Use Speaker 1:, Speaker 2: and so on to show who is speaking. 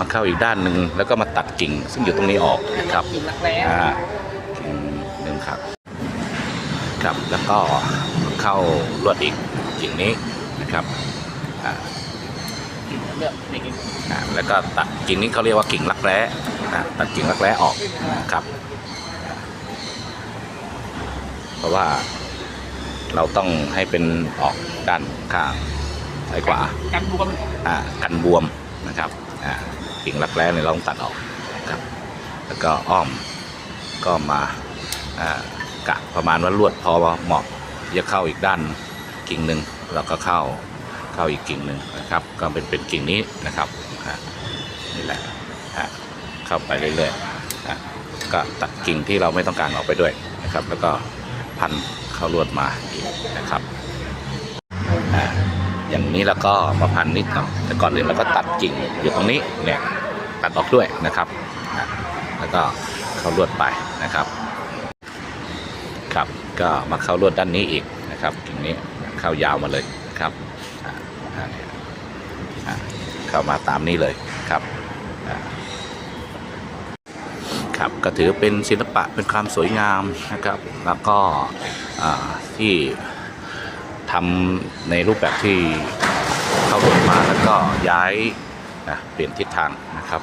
Speaker 1: มาเข้าอีกด้านหนึ่งแล้วก็มาตัดกิ่ง ซึ่งอยู่ตรงนี้ออกครับ
Speaker 2: กิ่งรักแร้
Speaker 1: อ่ากิ่งหนึ่งครับครับแล้วก็เข้าลวดอีกกิ่งนี้นะครับอ่า
Speaker 2: เลือกในกิ่ง
Speaker 1: อ่าแล้วก็ตัดกิ่งนี้เขาเรียกว่ากิ่งรักแร้อ่าตัดกิ่งรักแร้ออกครับ เพราะว่าเราต้องให้เป็นออกด้านข้างซ้ายขวา
Speaker 2: กันบวม
Speaker 1: อ่ากันบวมนะครับอ่า กิ่งรักแร้เนี่ยเราต้องตัดออกครับแล้วก็อ้อมก็มาากะประมาณว่าลวดพอเหมาะจะเข้าอีกด้านกิ่งหนึ่งเราก็เข้าเข้าอีกกิ่งหนึ่งนะครับ ก็เป็นเป็นกิ่งนี้นะครับนี่แหละเข้าไปเรื่อยๆก็ตัดกิ่งที่เราไม่ต้องการออกไปด้วยนะครับ แล้วก็พันเข้าลวดมาอีกนะครับ นี้แล้วก็มาพันนิดครับแต่ก่อนอื่นเราก็ตัดกิ่งอยู่ตรงนี้เนี่ยตัดออกด้วยนะครับ แล้วก็เข้าลวดไปนะครับ ครับก็มาเข้าลวดด้านนี้อีกนะครับกิ่งนี้เข้ายาวมาเลยครับเข้ามาตามนี้เลยครับครับก็ถือเป็นศิลปะเป็นความสวยงามนะครับ แล้วก็ที่ ทำในรูปแบบที่เข้ากฎมาแล้วก็ย้ายเปลี่ยนทิศทางนะครับ